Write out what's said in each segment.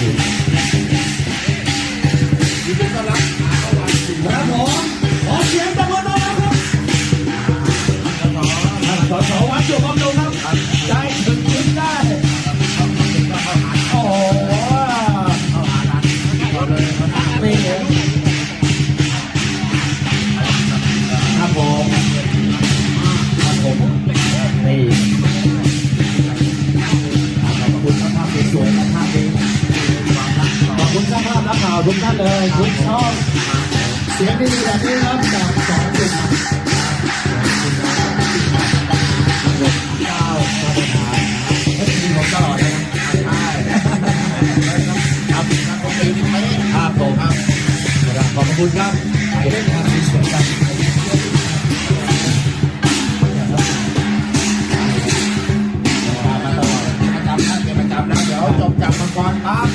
ยิน ท่านเลยทุกช่องเสียงดีๆแบบนี้ครับจากสองจุดเก้ามาตรฐานเอฟซีผมตลอดเลยนะใช่ครับครับผมขอบคุณครับไปเล่นงานสวยๆกันมาตลอดประจำนะเป็นประจำนะเดี๋ยวจบจากมังกรปั๊บ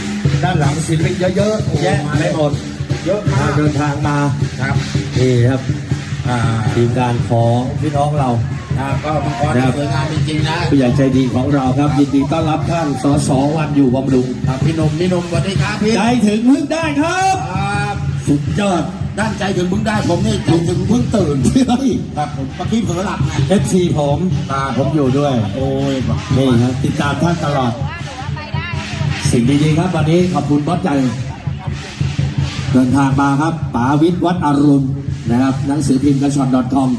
ด้านหลังศิลปินเยอะๆแยะมาได้หมด เยอะมากเดินทางมาครับนี่ครับอ่าทีมงานของพี่น้องเราครับก็มังกรครับสวยงามจริงๆนะผู้ใหญ่ใจดีของเราครับ ยินดีต้อนรับท่านสสวันอยู่บำรุงครับพี่หนุ่มพี่หนุ่มสวัสดีครับพี่ใจถึงพึ่งได้ครับครับสุดยอดด้านใจถึงเพิ่งได้ผมนี่ใจถึงเพิ่งตื่นเฮ้ยครับผมเมื่อกี้เผลอหลับไงเอฟซีผมตาผมอยู่ด้วย โอ้ยนี่ครับติดตามท่านตลอด สิ่งดีๆครับวันนี้ขอบคุณบอสใจ เดินทางมาครับป๋าวิทย์วัดอรุณนะครับหนังสือพิมพ์กระชอนดอทคอม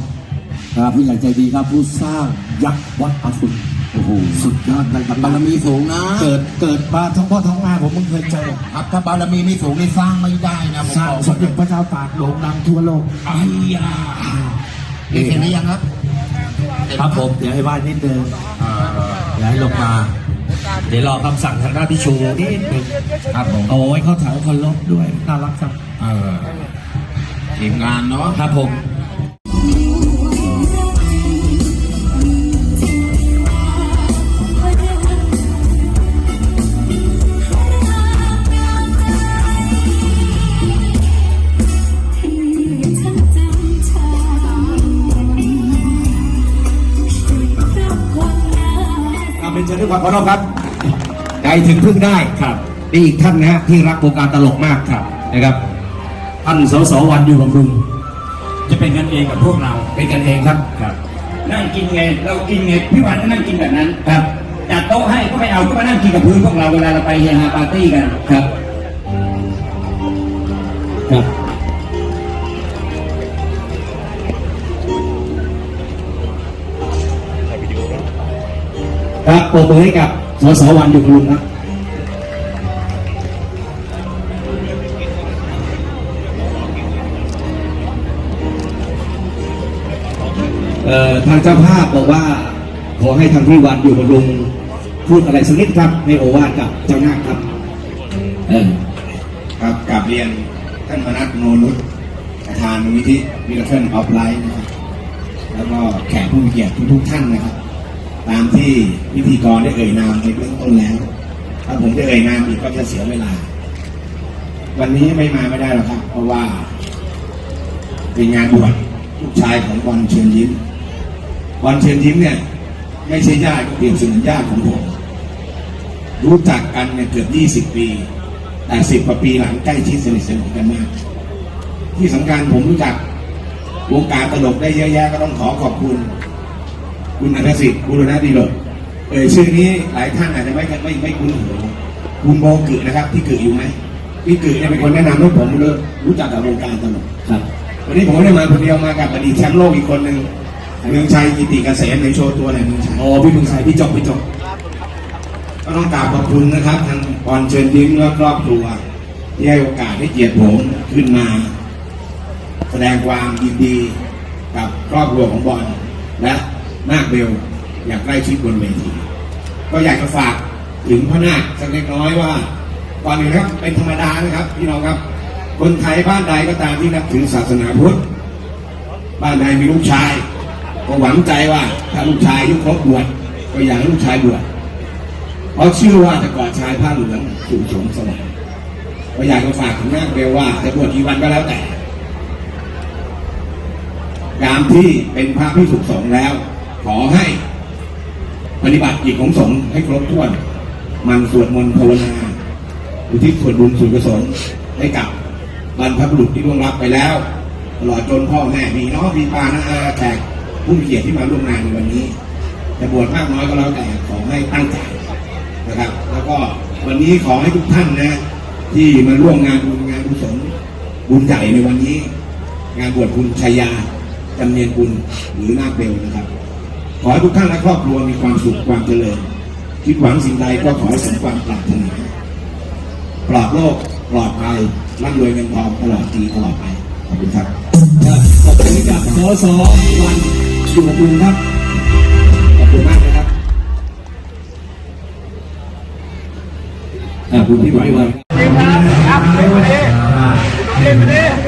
นะครับผู้ใหญ่ใจดีครับผู้สร้างยักษ์วัดอรุณโอ้โหสุดยอดเลยครับบารมีสูงนะ เกิดเกิดมาทั้งพ่อทั้งแม่ผมเพิ่งเคยเจอครับถ้าบารมีไม่สูงนี่สร้างไม่ได้นะผมสร้างบอกสมเด็จพระเจ้าตากโด่งดังทั่วโลกไอ้ยานี่เห็นหรือยังครับเห็นครับผมเดี๋ยวให้ไหว้นิดนึงเอ่อเดี๋ยวให้ลงมาเดี๋ยวรอคำสั่งทางหน้าที่ชูนิดนึงครับผมโอ้ยเขาแถวคนลบด้วยน่ารักจังเออทีมงานเนาะ ครับผมครับเป็นเชิญด้วยความเคารพครับใจ ถึงพึ่งได้ครับนี่อีกท่านนะฮะที่รักวงการตลกมากครับนะครับท่านสสวันอยู่บำรุงจะเป็นกันเองกับพวกเราเป็นกันเองครับครับ นั่งกินไงเรากินไงพี่วันก็นั่งกินแบบนั้นครับจัดโต๊ะให้ก็ไม่เอาก็มานั่งกินกับพื้นพวกเราเวลาเราไปเฮฮาปาร์ตี้กันครับครับครับปรบมือให้กับ สสวันอยู่บำรุงครับเอ่อทางเจ้าภาพบอกว่า ขอให้ทางพี่วันอยู่บำรุงพูดอะไรสักนิดครับในโอวาทกับเจ้าหน้าครับ เออครับกราบเรียนท่านมนัสโนนุชประธานมูลนิธิวิลเฟนออฟไลน์นะครับแล้วก็แขกผู้มีเกียรติทุกท่านนะครับ ตามที่พิธีกรได้เอ่ยนามในเบื้องต้นแล้ว ถ้าผมจะเอ่ยนามอีกก็จะเสียเวลา วันนี้ไม่มาไม่ได้หรอกครับ เพราะว่า เป็นงานบวชลูกชายของบอลเชิญยิ้มบอลเชิญยิ้มเนี่ยไม่ใช่ญาติเปรียบเสมือนญาติของผม รู้จักกันเนี่ยเกือบ 20 ปี แต่สิบกว่าปีหลังใกล้ชิดสนิทสนมกันมาก ที่สำคัญผมรู้จักวงการตลกได้เยอะแยะก็ต้องขอขอบคุณ คุณอัธสิทธิ์บุรณะดีโลกเอ่ยชื่อนี้หลายท่านอาจจะไม่ไม่ไม่คุ้นหูคุณโบกึนะครับที่กึอยู่ไหมพี่กึเนี่ยเป็นคนแนะนำให้ผมเลยรู้จักกับวงการตลกครับ วันนี้ผมไม่ได้มาคนเดียวมากับอดีตแชมป์โลกอีกคนหนึ่งเมืองชัยกิติเกษมในโชว์ตัวในเมืองชัยอ๋อพี่พึงชัยพี่จบพี่จบก็ต้องกราบขอบคุณนะครับ ทางบอลเชิญยิ้มและครอบครัวที่ให้โอกาสให้เกียรติผมขึ้นมา แสดงความยินดีกับครอบครัวของบอลและ นาคเบลอยากใกล้ชิดบนเวทีก็อยากจะฝากถึงพระนาคสักเล็กน้อยว่าก่อนอื่นครับเป็นธรรมดานะครับพี่น้องครับ คนไทยบ้านใดก็ตามที่นับถือศาสนาพุทธบ้านใดมีลูกชาย ก็หวังใจว่าถ้าลูกชายยุครบบวชก็อยากให้ลูกชายบวชเพราะเชื่อว่าจะกอดชายผ้าเหลืองสู่สวงสวรรค์ก็อยากจะฝากถึงนาคเบลว่าจะบวชกี่วันก็แล้วแต่ยามที่เป็นพระพิสุสงฆ์แล้ว ขอให้ปฏิบัติกิจของสงฆ์ให้ครบถ้วน มันสวดมนต์ภาวนาอุทิศส่วนบุญส่วนกุศลให้กับบรรพบุรุษที่ล่วงลับไปแล้วตลอดจนพ่อแม่พี่น้องพี่ป้านะแขกผู้มีเกียรติที่มาร่วมงานในวันนี้จะบวชมากน้อยก็แล้วแต่ขอให้ตั้งใจนะครับ แล้วก็วันนี้ขอให้ทุกท่านนะ ที่มาร่วมงานบุญงานกุศลบุญใหญ่ในวันนี้ งานบวชคุณชัยยาจำเนียนบุญหรือนาคเบลนะครับ ขอให้ทุกท่านและครอบครัวมีความสุขความเจริญคิดหวังสิ่งใดก็ขอให้สมความปรารถนาปลอดโลกปลอดภัยร่ำรวยเงินทองตลอดปีตลอดไปขอบคุณครับขอบคุณกับสสวันอยู่กับคุณครับขอบคุณมากนะครับอ่าคุณพี่ไว้วันเ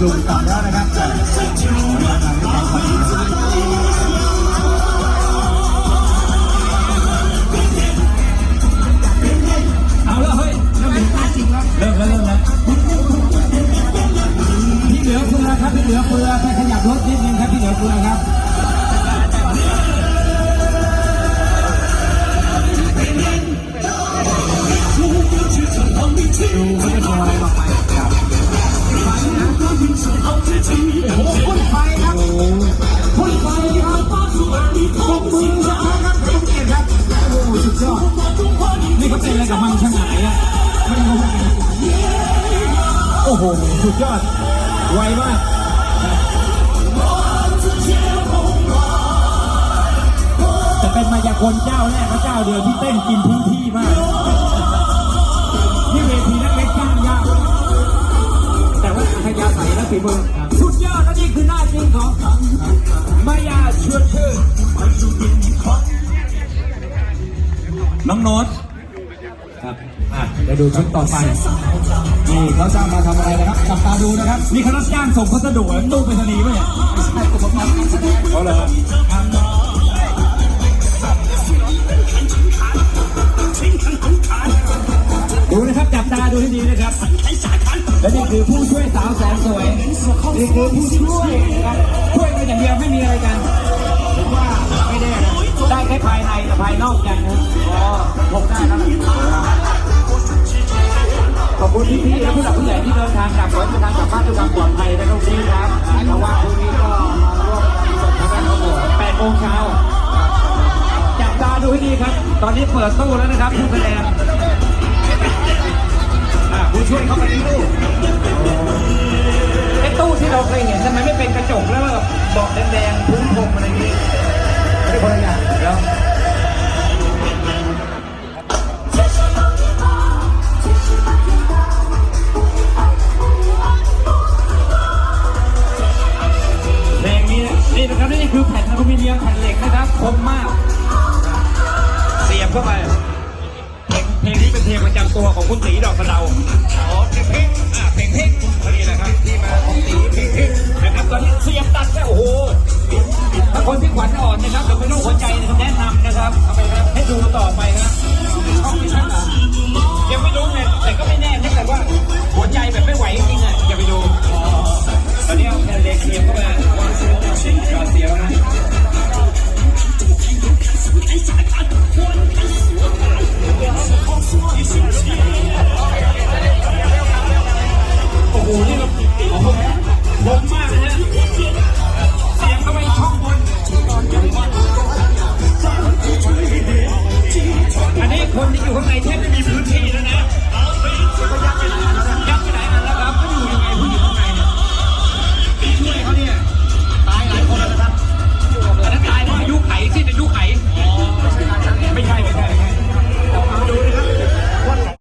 อาแล้วเฮ้ยเริ่มเห็นตาจริงแล้วเริ่มแล้วเริ่มแล้วพี่เหลือเฟือครับพี่เหลือเฟือถ้าขยับรถนิดนึงครับพี่เหลือเฟือครับดูเขาจะโชว์อะไรต่อไปครับ โอ้โหพ่นไฟครับพ่นไฟครับปกมือนะครับเป็นเกียรติครับโอ้โหสุดยอดนี่เขาเป็นอะไรกับมันขนาดไหนอะไม่รู้โอ้โหสุดยอดไวมากจะเป็นมายากลเจ้าแรกและเจ้าเดียวที่เต้นกินพื้นที่มาก ฝีมือสุดยอดและนี่คือหน้าจริงของมายาชวนชื่นน้องโน้ตครับอะเดี๋ยวดูชุดต่อไปนี่เขาจ้างมาทำอะไรนะครับจับตาดูนะครับนี่เขารับจ้างส่งพัสดุเหรอตู้ไปรษณีย์ป่ะเนี่ยไม่ใช่อุปกรณ์การแสดงเขาเลยดูนะครับจับตาดูให้ดีนะครับและนี่คือผู้ช่วยสาวแส นี่คือผู้ช่วยนะครับช่วยกันอย่างเดียวไม่มีอะไรกันผมว่าไม่แน่นะได้แค่ภายในแต่ภายนอกกันนะอ๋อผมได้แล้วขอบคุณพี่ๆและผู้หลักผู้ใหญ่ที่เดินทางกลับรถเดินทางกลับบ้านด้วยความปลอดภัยนะทุกทีครับเพราะว่าพรุ่งนี้ก็มาร่วมกันสดทางด้านของแปดโมงเช้าจับตาดูให้ดีครับ ตอนนี้เปิดตู้แล้วนะครับผู้แสดงผู้ช่วยเข้าไป ที่เราเคยเห็นทำไมไม่เป็นกระจกแล้วแบบเบาะแดงๆพุ้งพรมอะไรนี้ไม่คนละอย่างแล้วเพลงนี้นี่นะครับนี่คือแผ่นอลูมินียมแผ่นเหล็กนะครับคมมาก เสียบเข้าไปเพลงนี้เป็นเพลงประจำตัวของคุณตีดอกกระเดาอ๋อเพลงเพลงอะเพลงเพ่งพอดีนะครับที่มาของตี วนเสียบตัดแค่โอ้โหถ้าคนที่ขวัญอ่อนนะครับหรือเป็นโรคหัวใจนะครัแนะนำนะครับทำไมครับให้ดูต่อไปนะช่องนี้ช่างยังไม่รู้เลยแต่ก็ไม่แน่นะแต่ว่าหัวใจแบบไม่ไหว